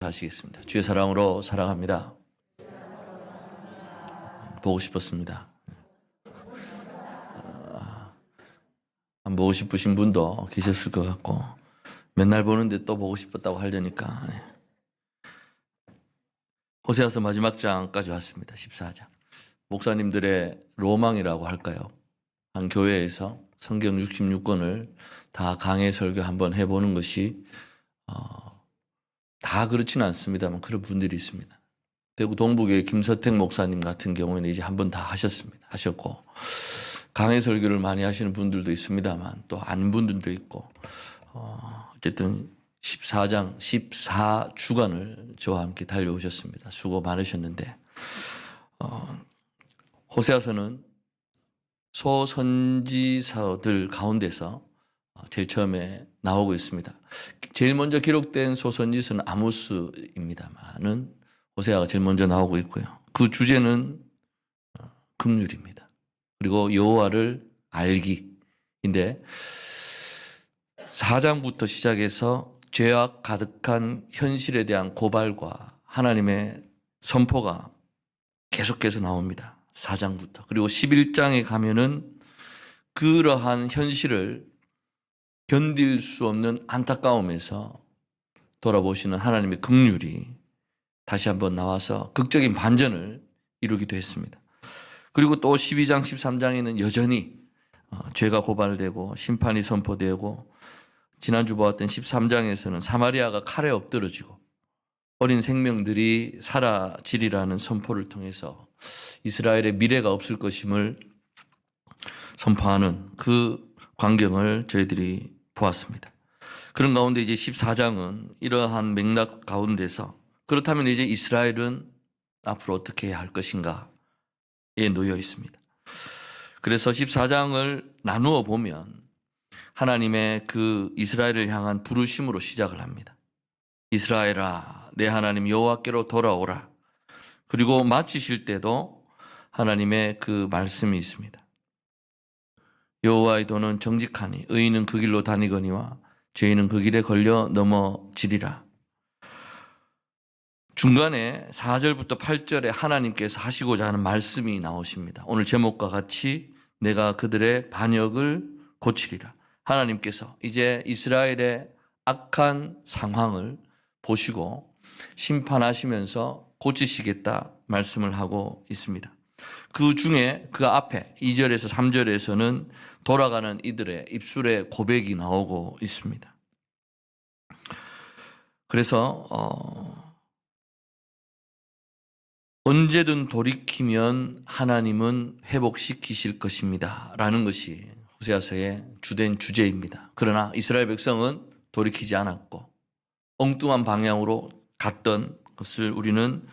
하시겠습니다. 주의 사랑으로 사랑합니다. 보고 싶었습니다. 아, 안 보고 싶으신 분도 계셨을 것 같고 맨날 보는데 또 보고 싶었다고 하려니까 네. 호세아서 마지막 장까지 왔습니다. 14장. 목사님들의 로망이라고 할까요? 한 교회에서 성경 66권을 다 강해 설교 한번 해보는 것이 어, 다 그렇지는 않습니다만 그런 분들이 있습니다. 대구 동북의 김서택 목사님 같은 경우에는 이제 한 번 다 하셨습니다. 하셨고 강해 설교를 많이 하시는 분들도 있습니다만 또 아닌 분들도 있고 어, 어쨌든 14장 14주간을 저와 함께 달려오셨습니다. 수고 많으셨는데 어, 호세아서는 소선지서들 가운데서 어, 제일 처음에 나오고 있습니다. 제일 먼저 기록된 소선지서는 아모스입니다만은 호세아가 제일 먼저 나오고 있고요. 그 주제는 어, 긍휼입니다. 그리고 여호와를 알기인데 4장부터 시작해서 죄악 가득한 현실에 대한 고발과 하나님의 선포가 계속해서 나옵니다. 4장부터. 그리고 11장에 가면은 그러한 현실을 견딜 수 없는 안타까움에서 돌아보시는 하나님의 긍휼이 다시 한번 나와서 극적인 반전을 이루기도 했습니다. 그리고 또 12장, 13장에는 여전히 어, 죄가 고발되고 심판이 선포되고 지난주 보았던 13장에서는 사마리아가 칼에 엎드러지고 어린 생명들이 사라지리라는 선포를 통해서 이스라엘의 미래가 없을 것임을 선포하는 그 광경을 저희들이 보았습니다. 그런 가운데 이제 14장은 이러한 맥락 가운데서 그렇다면 이제 이스라엘은 앞으로 어떻게 해야 할 것인가에 놓여 있습니다. 그래서 14장을 나누어 보면 하나님의 그 이스라엘을 향한 부르심으로 시작을 합니다. 이스라엘아, 내 하나님 여호와께로 돌아오라. 그리고 마치실 때도 하나님의 그 말씀이 있습니다. 여호와의 도는 정직하니 의인은 그 길로 다니거니와 죄인은 그 길에 걸려 넘어지리라. 중간에 4절부터 8절에 하나님께서 하시고자 하는 말씀이 나오십니다. 오늘 제목과 같이 내가 그들의 반역을 고치리라. 하나님께서 이제 이스라엘의 악한 상황을 보시고 심판하시면서 고치시겠다 말씀을 하고 있습니다. 그 중에 그 앞에 2절에서 3절에서는 돌아가는 이들의 입술의 고백이 나오고 있습니다. 그래서 어, 언제든 돌이키면 하나님은 회복시키실 것입니다. 라는 것이 호세아서의 주된 주제입니다. 그러나 이스라엘 백성은 돌이키지 않았고 엉뚱한 방향으로 갔던 것을 우리는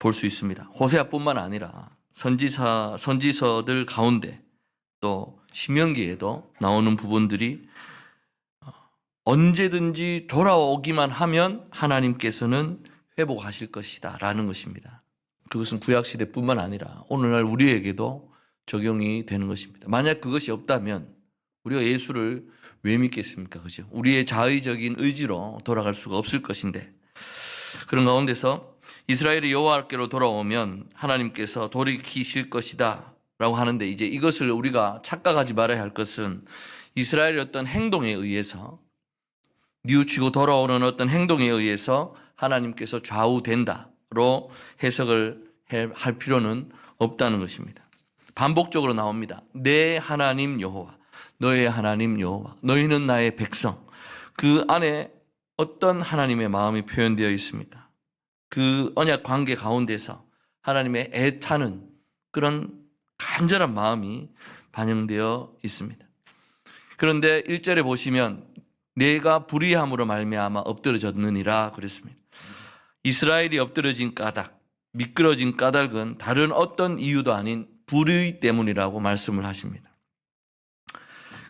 볼 수 있습니다. 호세아뿐만 아니라 선지사 선지서들 가운데 또 신명기에도 나오는 부분들이 언제든지 돌아오기만 하면 하나님께서는 회복하실 것이다라는 것입니다. 그것은 구약 시대뿐만 아니라 오늘날 우리에게도 적용이 되는 것입니다. 만약 그것이 없다면 우리가 예수를 왜 믿겠습니까? 그죠? 우리의 자의적인 의지로 돌아갈 수가 없을 것인데 그런 가운데서 이스라엘이 여호와께로 돌아오면 하나님께서 돌이키실 것이다 라고 하는데 이제 이것을 우리가 착각하지 말아야 할 것은 이스라엘의 어떤 행동에 의해서 뉘우치고 돌아오는 어떤 행동에 의해서 하나님께서 좌우된다로 해석을 할 필요는 없다는 것입니다. 반복적으로 나옵니다. 내 하나님 여호와, 너의 하나님 여호와, 너희는 나의 백성. 그 안에 어떤 하나님의 마음이 표현되어 있습니까? 그 언약 관계 가운데서 하나님의 애타는 그런 간절한 마음이 반영되어 있습니다. 그런데 1절에 보시면 내가 불의함으로 말미암아 엎드러졌느니라 그랬습니다. 이스라엘이 엎드러진 까닭, 미끄러진 까닭은 다른 어떤 이유도 아닌 불의 때문이라고 말씀을 하십니다.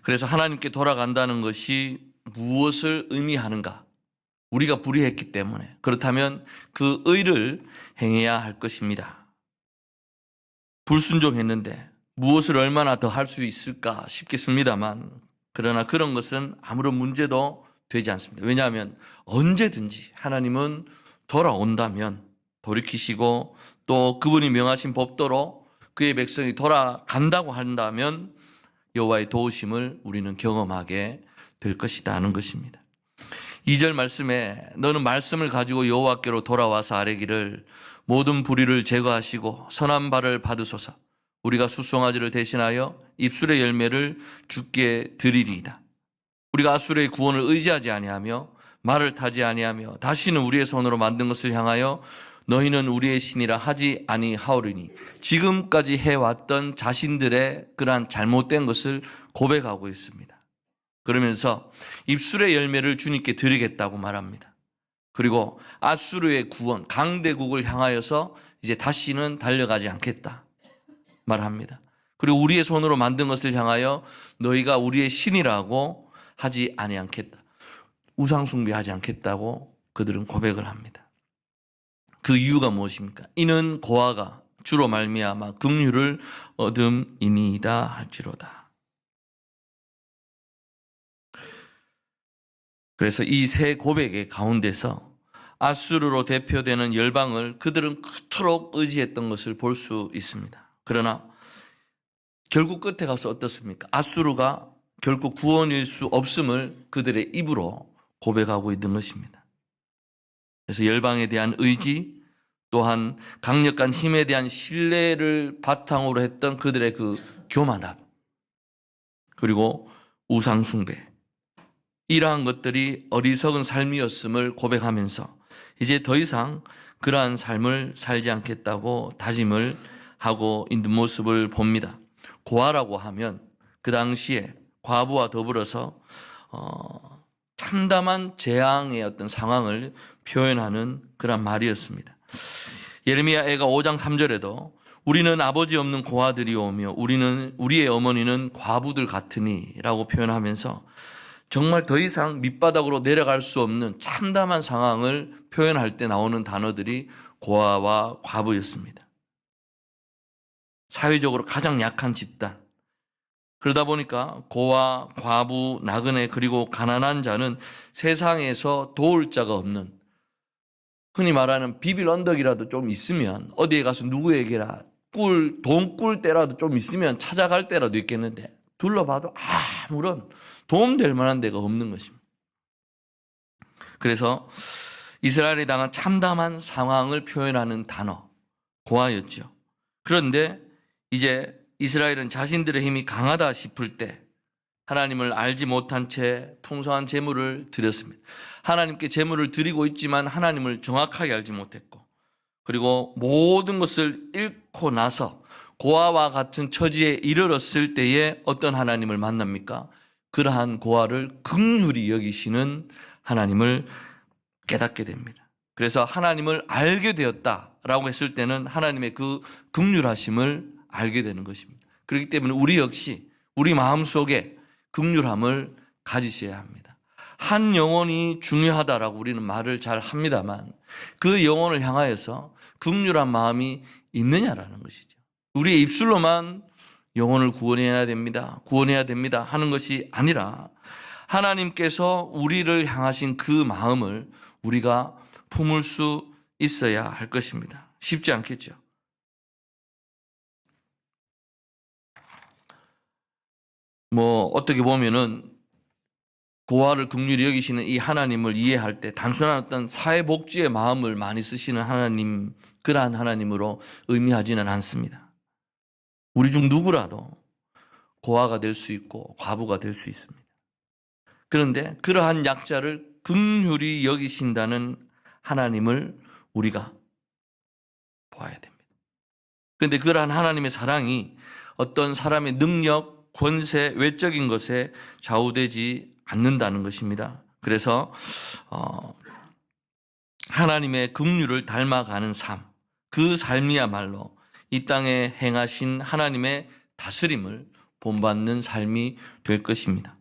그래서 하나님께 돌아간다는 것이 무엇을 의미하는가? 우리가 불의했기 때문에 그렇다면 그 의를 행해야 할 것입니다. 불순종했는데 무엇을 얼마나 더 할 수 있을까 싶겠습니다만 그러나 그런 것은 아무런 문제도 되지 않습니다. 왜냐하면 언제든지 하나님은 돌아온다면 돌이키시고 또 그분이 명하신 법도로 그의 백성이 돌아간다고 한다면 여호와의 도우심을 우리는 경험하게 될 것이다 하는 것입니다. 2절 말씀에 너는 말씀을 가지고 여호와께로 돌아와서 아뢰기를 모든 불의를 제거하시고 선한 발을 받으소서 우리가 수송아지를 대신하여 입술의 열매를 주께 드리리이다. 우리가 아수르의 구원을 의지하지 아니하며 말을 타지 아니하며 다시는 우리의 손으로 만든 것을 향하여 너희는 우리의 신이라 하지 아니하오리니 지금까지 해왔던 자신들의 그러한 잘못된 것을 고백하고 있습니다. 그러면서 입술의 열매를 주님께 드리겠다고 말합니다. 그리고 아수르의 구원, 강대국을 향하여서 이제 다시는 달려가지 않겠다 말합니다. 그리고 우리의 손으로 만든 것을 향하여 너희가 우리의 신이라고 하지 아니않겠다. 우상 숭배하지 않겠다고 그들은 고백을 합니다. 그 이유가 무엇입니까? 이는 고아가 주로 말미암아 긍휼을 얻음이니이다 할지로다. 그래서 이 세 고백의 가운데서 아수르로 대표되는 열방을 그들은 그토록 의지했던 것을 볼 수 있습니다. 그러나 결국 끝에 가서 어떻습니까? 아수르가 결국 구원일 수 없음을 그들의 입으로 고백하고 있는 것입니다. 그래서 열방에 대한 의지 또한 강력한 힘에 대한 신뢰를 바탕으로 했던 그들의 그 교만함 그리고 우상숭배 이러한 것들이 어리석은 삶이었음을 고백하면서 이제 더 이상 그러한 삶을 살지 않겠다고 다짐을 하고 있는 모습을 봅니다. 고아라고 하면 그 당시에 과부와 더불어서 어, 참담한 재앙의 어떤 상황을 표현하는 그런 말이었습니다. 예레미야 애가 5장 3절에도 우리는 아버지 없는 고아들이 오며 우리는 우리의 어머니는 과부들 같으니라고 표현하면서 정말 더 이상 밑바닥으로 내려갈 수 없는 참담한 상황을 표현할 때 나오는 단어들이 고아와 과부였습니다. 사회적으로 가장 약한 집단. 그러다 보니까 고아, 과부, 나그네 그리고 가난한 자는 세상에서 도울 자가 없는 흔히 말하는 비빌 언덕이라도 좀 있으면 어디에 가서 누구에게라 꿀, 돈 꿀 때라도 좀 있으면 찾아갈 때라도 있겠는데 둘러봐도 아무런 도움될 만한 데가 없는 것입니다. 그래서 이스라엘이 당한 참담한 상황을 표현하는 단어, 고아였죠. 그런데 이제 이스라엘은 자신들의 힘이 강하다 싶을 때 하나님을 알지 못한 채 풍성한 재물을 드렸습니다. 하나님께 재물을 드리고 있지만 하나님을 정확하게 알지 못했고 그리고 모든 것을 잃고 나서 고아와 같은 처지에 이르렀을 때에 어떤 하나님을 만납니까? 그러한 고아를 극률이 여기시는 하나님을 깨닫게 됩니다. 그래서 하나님을 알게 되었다라고 했을 때는 하나님의 그 극률하심을 알게 되는 것입니다. 그렇기 때문에 우리 역시 우리 마음 속에 극률함을 가지셔야 합니다. 한 영혼이 중요하다라고 우리는 말을 잘 합니다만 그 영혼을 향하여서 극률한 마음이 있느냐라는 것이죠. 우리의 입술로만 영혼을 구원해야 됩니다. 구원해야 됩니다. 하는 것이 아니라 하나님께서 우리를 향하신 그 마음을 우리가 품을 수 있어야 할 것입니다. 쉽지 않겠죠. 뭐 어떻게 보면은 고아를 극률히 여기시는 이 하나님을 이해할 때 단순한 어떤 사회복지의 마음을 많이 쓰시는 하나님 그러한 하나님으로 의미하지는 않습니다. 우리 중 누구라도 고아가 될 수 있고 과부가 될 수 있습니다. 그런데 그러한 약자를 극률히 여기신다는 하나님을 우리가 보아야 됩니다. 그런데 그러한 하나님의 사랑이 어떤 사람의 능력, 권세, 외적인 것에 좌우되지 않는다는 것입니다. 그래서 어, 하나님의 긍휼을 닮아가는 삶, 그 삶이야말로 이 땅에 행하신 하나님의 다스림을 본받는 삶이 될 것입니다.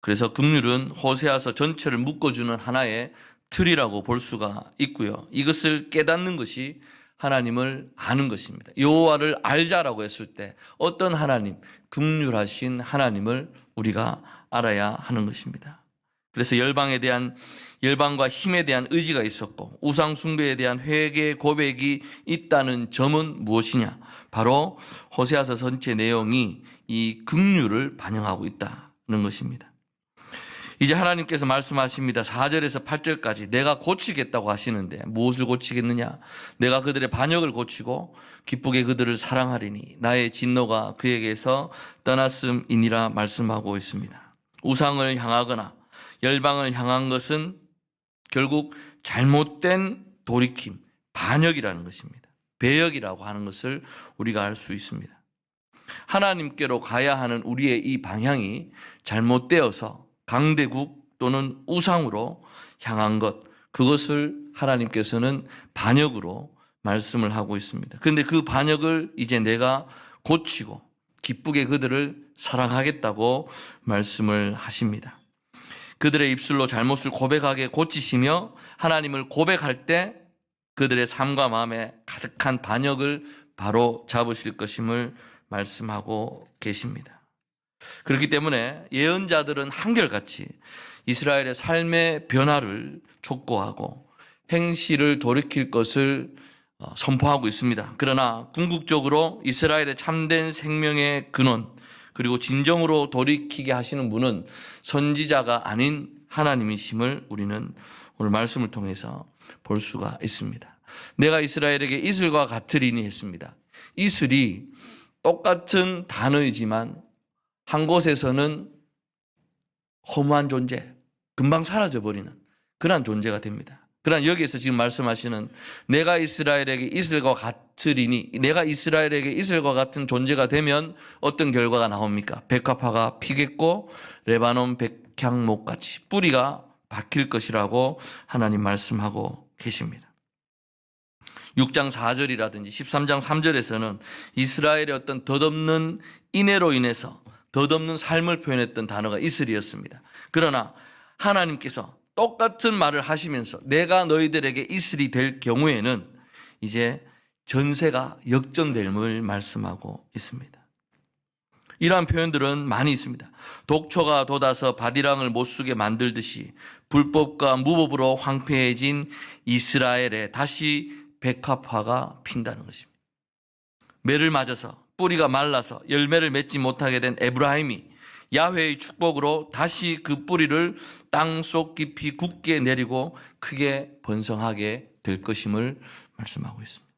그래서 긍휼은 호세아서 전체를 묶어주는 하나의 틀이라고 볼 수가 있고요. 이것을 깨닫는 것이 하나님을 아는 것입니다. 여호와를 알자라고 했을 때 어떤 하나님, 긍휼하신 하나님을 우리가 알아야 하는 것입니다. 그래서 열방에 대한 열방과 힘에 대한 의지가 있었고 우상 숭배에 대한 회개 고백이 있다는 점은 무엇이냐? 바로 호세아서 전체 내용이 이 긍휼을 반영하고 있다는 것입니다. 이제 하나님께서 말씀하십니다. 4절에서 8절까지 내가 고치겠다고 하시는데 무엇을 고치겠느냐? 내가 그들의 반역을 고치고 기쁘게 그들을 사랑하리니 나의 진노가 그에게서 떠났음이니라 말씀하고 있습니다. 우상을 향하거나 열방을 향한 것은 결국 잘못된 돌이킴, 반역이라는 것입니다. 배역이라고 하는 것을 우리가 알 수 있습니다. 하나님께로 가야 하는 우리의 이 방향이 잘못되어서 강대국 또는 우상으로 향한 것, 그것을 하나님께서는 반역으로 말씀을 하고 있습니다. 그런데 그 반역을 이제 내가 고치고 기쁘게 그들을 사랑하겠다고 말씀을 하십니다. 그들의 입술로 잘못을 고백하게 고치시며 하나님을 고백할 때 그들의 삶과 마음에 가득한 반역을 바로 잡으실 것임을 말씀하고 계십니다. 그렇기 때문에 예언자들은 한결같이 이스라엘의 삶의 변화를 촉구하고 행실을 돌이킬 것을 어, 선포하고 있습니다. 그러나 궁극적으로 이스라엘의 참된 생명의 근원 그리고 진정으로 돌이키게 하시는 분은 선지자가 아닌 하나님이심을 우리는 오늘 말씀을 통해서 볼 수가 있습니다. 내가 이스라엘에게 이슬과 같으리니 했습니다. 이슬이 똑같은 단어이지만 한 곳에서는 허무한 존재, 금방 사라져버리는 그러한 존재가 됩니다. 그러나 여기에서 지금 말씀하시는 내가 이스라엘에게 이슬과 같으리니 내가 이스라엘에게 이슬과 같은 존재가 되면 어떤 결과가 나옵니까? 백합화가 피겠고 레바논 백향목 같이 뿌리가 박힐 것이라고 하나님 말씀하고 계십니다. 6장 4절이라든지 13장 3절에서는 이스라엘의 어떤 덧없는 인애로 인해서 덧없는 삶을 표현했던 단어가 이슬이었습니다. 그러나 하나님께서 똑같은 말을 하시면서 내가 너희들에게 이슬이 될 경우에는 이제 전세가 역전됨을 말씀하고 있습니다. 이러한 표현들은 많이 있습니다. 독초가 돋아서 바디랑을 못 쓰게 만들듯이 불법과 무법으로 황폐해진 이스라엘에 다시 백합화가 핀다는 것입니다. 매를 맞아서 뿌리가 말라서 열매를 맺지 못하게 된 에브라임이 야훼의 축복으로 다시 그 뿌리를 땅 속 깊이 굳게 내리고 크게 번성하게 될 것임을 말씀하고 있습니다.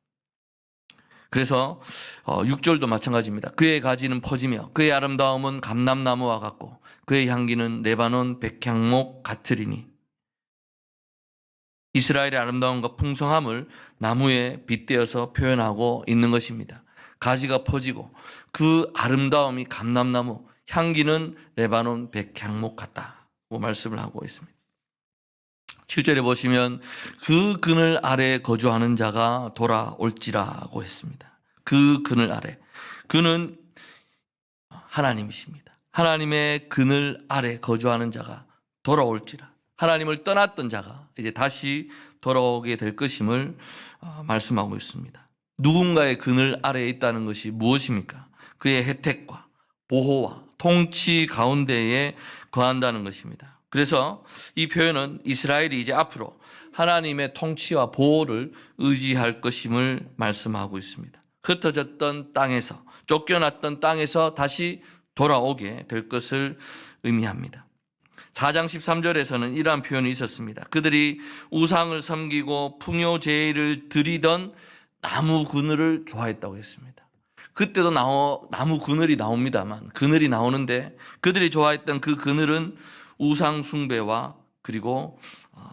그래서 6절도 마찬가지입니다. 그의 가지는 퍼지며 그의 아름다움은 감람나무와 같고 그의 향기는 레바논 백향목 같으리니 이스라엘의 아름다움과 풍성함을 나무에 빗대어서 표현하고 있는 것입니다. 가지가 퍼지고 그 아름다움이 감람나무, 향기는 레바논 백향목 같다고 말씀을 하고 있습니다. 7절에 보시면 그 그늘 아래 거주하는 자가 돌아올지라고 했습니다. 그 그늘 아래. 그는 하나님이십니다. 하나님의 그늘 아래 거주하는 자가 돌아올지라. 하나님을 떠났던 자가 이제 다시 돌아오게 될 것임을 어, 말씀하고 있습니다. 누군가의 그늘 아래에 있다는 것이 무엇입니까? 그의 혜택과 보호와 통치 가운데에 거한다는 것입니다. 그래서 이 표현은 이스라엘이 이제 앞으로 하나님의 통치와 보호를 의지할 것임을 말씀하고 있습니다. 흩어졌던 땅에서 쫓겨났던 땅에서 다시 돌아오게 될 것을 의미합니다. 4장 13절에서는 이러한 표현이 있었습니다. 그들이 우상을 섬기고 풍요제의를 드리던 나무 그늘을 좋아했다고 했습니다. 그때도 나오, 나무 그늘이 나옵니다만 그늘이 나오는데 그들이 좋아했던 그 그늘은 우상 숭배와 그리고 어,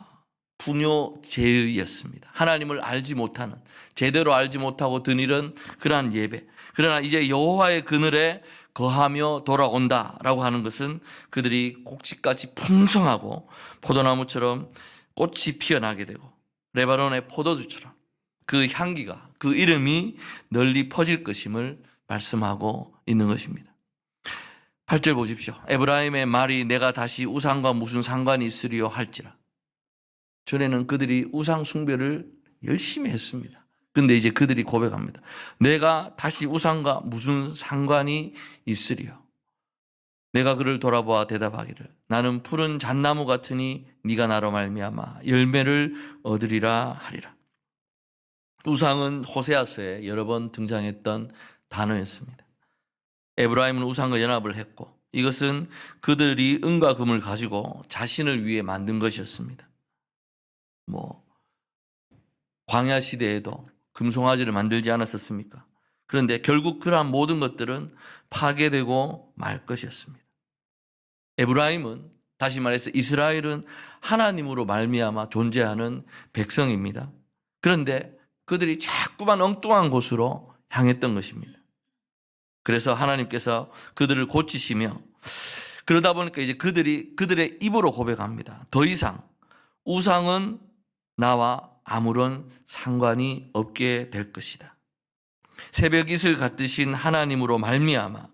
풍요 제의였습니다. 하나님을 알지 못하는 제대로 알지 못하고 드리는 그러한 예배. 그러나 이제 여호와의 그늘에 거하며 돌아온다라고 하는 것은 그들이 곡식같이 풍성하고 포도나무처럼 꽃이 피어나게 되고 레바논의 포도주처럼 그 향기가 그 이름이 널리 퍼질 것임을 말씀하고 있는 것입니다. 8절 보십시오. 에브라임의 말이 내가 다시 우상과 무슨 상관이 있으리요 할지라. 전에는 그들이 우상 숭배를 열심히 했습니다. 근데 이제 그들이 고백합니다. 내가 다시 우상과 무슨 상관이 있으리요. 내가 그를 돌아보아 대답하기를 나는 푸른 잣나무 같으니 네가 나로 말미암아 열매를 얻으리라 하리라. 우상은 호세아서에 여러 번 등장했던 단어였습니다. 에브라임은 우상과 연합을 했고 이것은 그들이 은과 금을 가지고 자신을 위해 만든 것이었습니다. 뭐 광야 시대에도 금송아지를 만들지 않았었습니까? 그런데 결국 그러한 모든 것들은 파괴되고 말 것이었습니다. 에브라임은 다시 말해서 이스라엘은 하나님으로 말미암아 존재하는 백성입니다. 그런데 그들이 자꾸만 엉뚱한 곳으로 향했던 것입니다. 그래서 하나님께서 그들을 고치시며 그러다 보니까 이제 그들이 그들의 입으로 고백합니다. 더 이상 우상은 나와 아무런 상관이 없게 될 것이다. 새벽 이슬 같으신 하나님으로 말미암아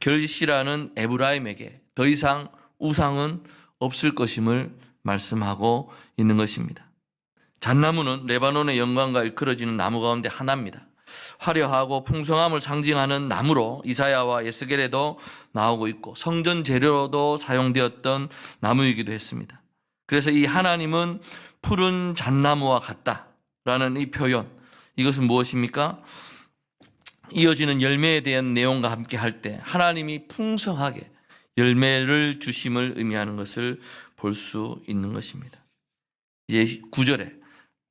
결실하는 에브라임에게 더 이상 우상은 없을 것임을 말씀하고 있는 것입니다. 잣나무는 레바논의 영광과 일컬어지는 나무 가운데 하나입니다. 화려하고 풍성함을 상징하는 나무로 이사야와 예스겔에도 나오고 있고 성전 재료로도 사용되었던 나무이기도 했습니다. 그래서 이 하나님은 푸른 잣나무와 같다라는 이 표현 이것은 무엇입니까? 이어지는 열매에 대한 내용과 함께 할 때 하나님이 풍성하게 열매를 주심을 의미하는 것을 볼 수 있는 것입니다. 이제 구절에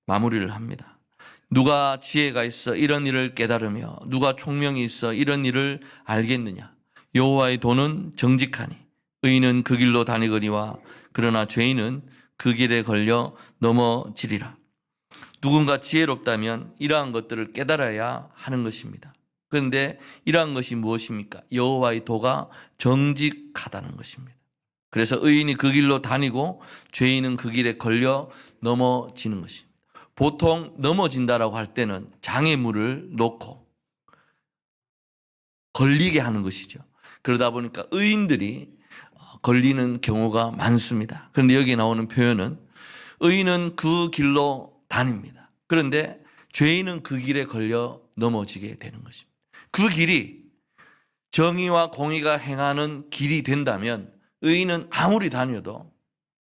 마무리를 합니다. 누가 지혜가 있어 이런 일을 깨달으며 누가 총명이 있어 이런 일을 알겠느냐? 여호와의 도는 정직하니 의인은 그 길로 다니거니와 그러나 죄인은 그 길에 걸려 넘어지리라. 누군가 지혜롭다면 이러한 것들을 깨달아야 하는 것입니다. 그런데 이러한 것이 무엇입니까? 여호와의 도가 정직하다는 것입니다. 그래서 의인이 그 길로 다니고 죄인은 그 길에 걸려 넘어지는 것입니다. 보통 넘어진다라고 할 때는 장애물을 놓고 걸리게 하는 것이죠. 그러다 보니까 의인들이 걸리는 경우가 많습니다. 그런데 여기 나오는 표현은 의인은 그 길로 다닙니다. 그런데 죄인은 그 길에 걸려 넘어지게 되는 것입니다. 그 길이 정의와 공의가 행하는 길이 된다면 의인은 아무리 다녀도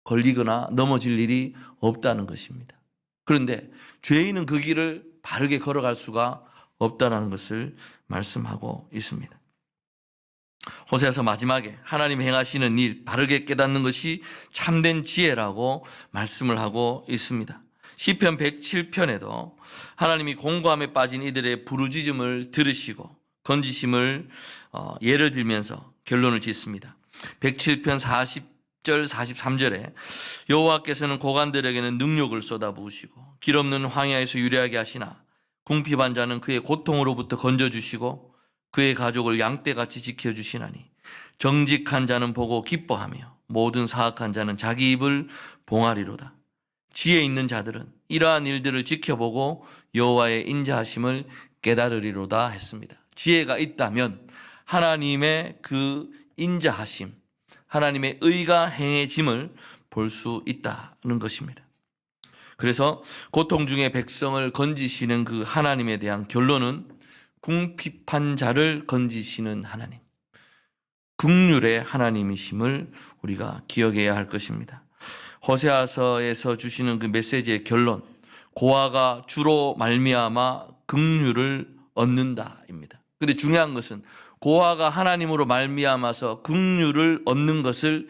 걸리거나 넘어질 일이 없다는 것입니다. 그런데 죄인은 그 길을 바르게 걸어갈 수가 없다는 것을 말씀하고 있습니다. 호세에서 마지막에 하나님 행하시는 일 바르게 깨닫는 것이 참된 지혜라고 말씀을 하고 있습니다. 시편 107편에도 하나님이 공고함에 빠진 이들의 부르짖음을 들으시고 건지심을 어, 예를 들면서 결론을 짓습니다. 107편 40 절 43절에 여호와께서는 고관들에게는 능력을 쏟아부으시고 길 없는 황야에서 유리하게 하시나 궁핍한 자는 그의 고통으로부터 건져 주시고 그의 가족을 양떼같이 지켜 주시나니 정직한 자는 보고 기뻐하며 모든 사악한 자는 자기 입을 봉하리로다. 지혜 있는 자들은 이러한 일들을 지켜보고 여호와의 인자하심을 깨달으리로다 했습니다. 지혜가 있다면 하나님의 그 인자하심, 하나님의 의가 행해짐을 볼 수 있다는 것입니다. 그래서 고통 중에 백성을 건지시는 그 하나님에 대한 결론은 궁핍한 자를 건지시는 하나님, 국률의 하나님이심을 우리가 기억해야 할 것입니다. 호세아서에서 주시는 그 메시지의 결론, 고아가 주로 말미암아 긍휼을 얻는다입니다. 근데 중요한 것은 고아가 하나님으로 말미암아서 긍휼을 얻는 것을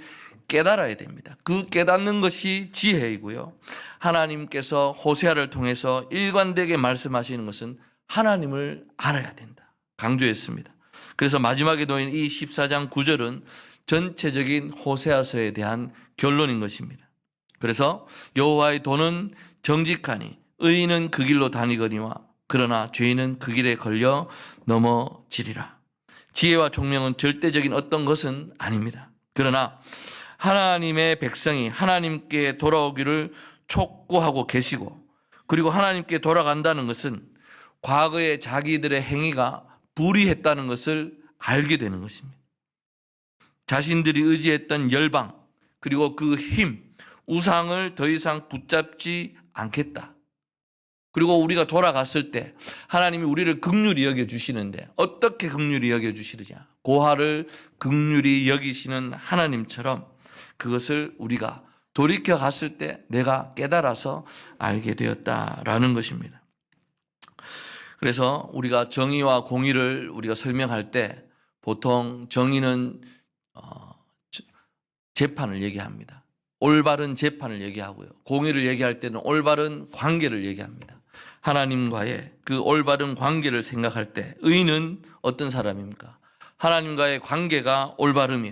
깨달아야 됩니다. 그 깨닫는 것이 지혜이고요. 하나님께서 호세아를 통해서 일관되게 말씀하시는 것은 하나님을 알아야 된다. 강조했습니다. 그래서 마지막에 놓인 이 14장 9절은 전체적인 호세아서에 대한 결론인 것입니다. 그래서 여호와의 도는 정직하니 의인은 그 길로 다니거니와 그러나 죄인은 그 길에 걸려 넘어지리라. 지혜와 총명은 절대적인 어떤 것은 아닙니다. 그러나 하나님의 백성이 하나님께 돌아오기를 촉구하고 계시고 그리고 하나님께 돌아간다는 것은 과거의 자기들의 행위가 불의했다는 것을 알게 되는 것입니다. 자신들이 의지했던 열방 그리고 그 힘, 우상을 더 이상 붙잡지 않겠다. 그리고 우리가 돌아갔을 때 하나님이 우리를 극률히 여겨 주시는데 어떻게 극률히 여겨 주시느냐? 고하를 극률히 여기시는 하나님처럼 그것을 우리가 돌이켜 갔을 때 내가 깨달아서 알게 되었다라는 것입니다. 그래서 우리가 정의와 공의를 우리가 설명할 때 보통 정의는 어, 저- 재판을 얘기합니다. 올바른 재판을 얘기하고요. 공의를 얘기할 때는 올바른 관계를 얘기합니다. 하나님과의 그 올바른 관계를 생각할 때 의인은 어떤 사람입니까? 하나님과의 관계가 올바르며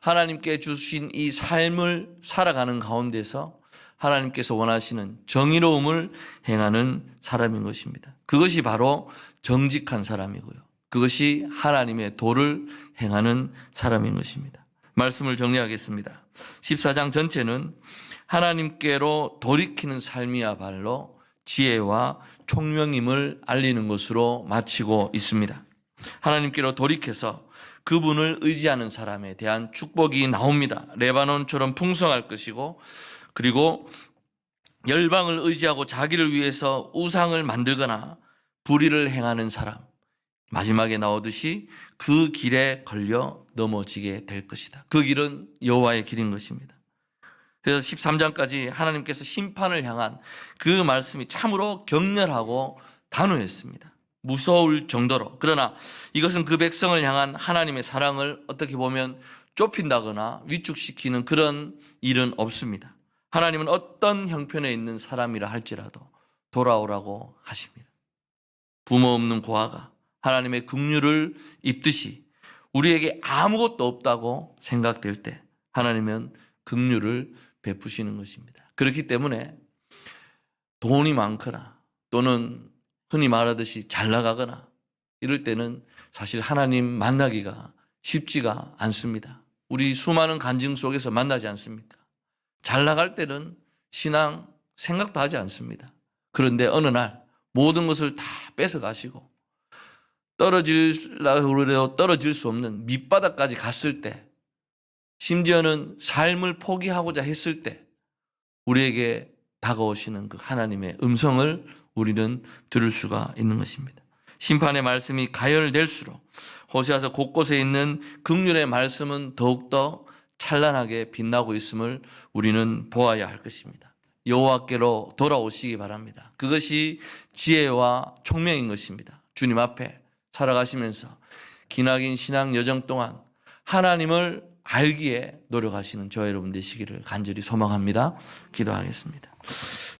하나님께 주신 이 삶을 살아가는 가운데서 하나님께서 원하시는 정의로움을 행하는 사람인 것입니다. 그것이 바로 정직한 사람이고요. 그것이 하나님의 도를 행하는 사람인 것입니다. 말씀을 정리하겠습니다. 14장 전체는 하나님께로 돌이키는 삶이야말로 지혜와 총명임을 알리는 것으로 마치고 있습니다. 하나님께로 돌이켜서 그분을 의지하는 사람에 대한 축복이 나옵니다. 레바논처럼 풍성할 것이고 그리고 열방을 의지하고 자기를 위해서 우상을 만들거나 불의를 행하는 사람 마지막에 나오듯이 그 길에 걸려 넘어지게 될 것이다. 그 길은 여호와의 길인 것입니다. 그래서 13장까지 하나님께서 심판을 향한 그 말씀이 참으로 격렬하고 단호했습니다. 무서울 정도로. 그러나 이것은 그 백성을 향한 하나님의 사랑을 어떻게 보면 좁힌다거나 위축시키는 그런 일은 없습니다. 하나님은 어떤 형편에 있는 사람이라 할지라도 돌아오라고 하십니다. 부모 없는 고아가 하나님의 긍휼을 입듯이 우리에게 아무것도 없다고 생각될 때 하나님은 긍휼을 베푸시는 것입니다. 그렇기 때문에 돈이 많거나 또는 흔히 말하듯이 잘 나가거나 이럴 때는 사실 하나님 만나기가 쉽지가 않습니다. 우리 수많은 간증 속에서 만나지 않습니까? 잘 나갈 때는 신앙 생각도 하지 않습니다. 그런데 어느 날 모든 것을 다 뺏어 가시고 떨어질라고 해도 떨어질 수 없는 밑바닥까지 갔을 때 심지어는 삶을 포기하고자 했을 때 우리에게 다가오시는 그 하나님의 음성을 우리는 들을 수가 있는 것입니다. 심판의 말씀이 가열될수록 호세아서 곳곳에 있는 극률의 말씀은 더욱더 찬란하게 빛나고 있음을 우리는 보아야 할 것입니다. 여호와께로 돌아오시기 바랍니다. 그것이 지혜와 총명인 것입니다. 주님 앞에 살아가시면서 기나긴 신앙 여정 동안 하나님을 알기에 노력하시는 저 여러분 되시기를 간절히 소망합니다. 기도하겠습니다.